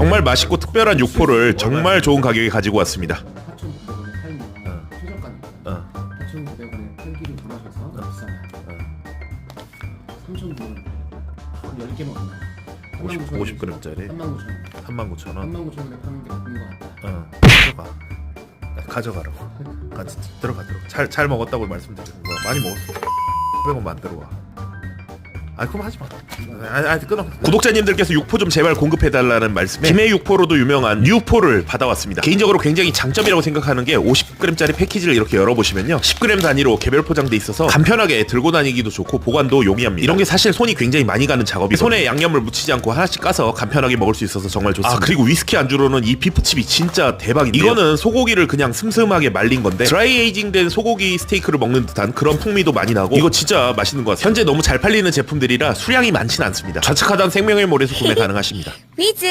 정말 맛있고 특별한 육포를 정말 좋은 가격에 가지고 왔습니다 4,900원에 팔면 최저가니까 어. 4,900원에 팬기를 돌아셔서 비싸요 3,900원 10개 먹으면 50, 50g짜리 39,000원 39,000원 39,000원에 파는 게 맞는 것 같다 어, 가져가. 가져가라고. 같이 들어가 들어가. 잘, 잘 먹었다고 말씀드리는 거야. 많이 먹었어. 900원 만 들어 와. 아 그럼 하지 마. 아니, 아니 끊어. 구독자님들께서 육포 좀 제발 공급해달라는 말씀에 김해 육포로도 유명한 뉴포를 받아왔습니다. 개인적으로 굉장히 장점이라고 생각하는 게 50g짜리 패키지를 이렇게 열어보시면요, 10g 단위로 개별 포장돼 있어서 간편하게 들고 다니기도 좋고 보관도 용이합니다. 이런 게 사실 손이 굉장히 많이 가는 작업이 손에 양념을 묻히지 않고 하나씩 까서 간편하게 먹을 수 있어서 정말 좋습니다. 아 그리고 위스키 안주로는 이 비프칩이 진짜 대박인데요. 이거는 소고기를 그냥 슴슴하게 말린 건데 드라이 에이징된 소고기 스테이크를 먹는 듯한 그런 풍미도 많이 나고 이거 진짜 맛있는 것 같아요. 현재 너무 잘 팔리는 제품들이라 수량이 많진 않습니다. 좌측 하단 생명의 몰에서 구매 가능하십니다. 위즈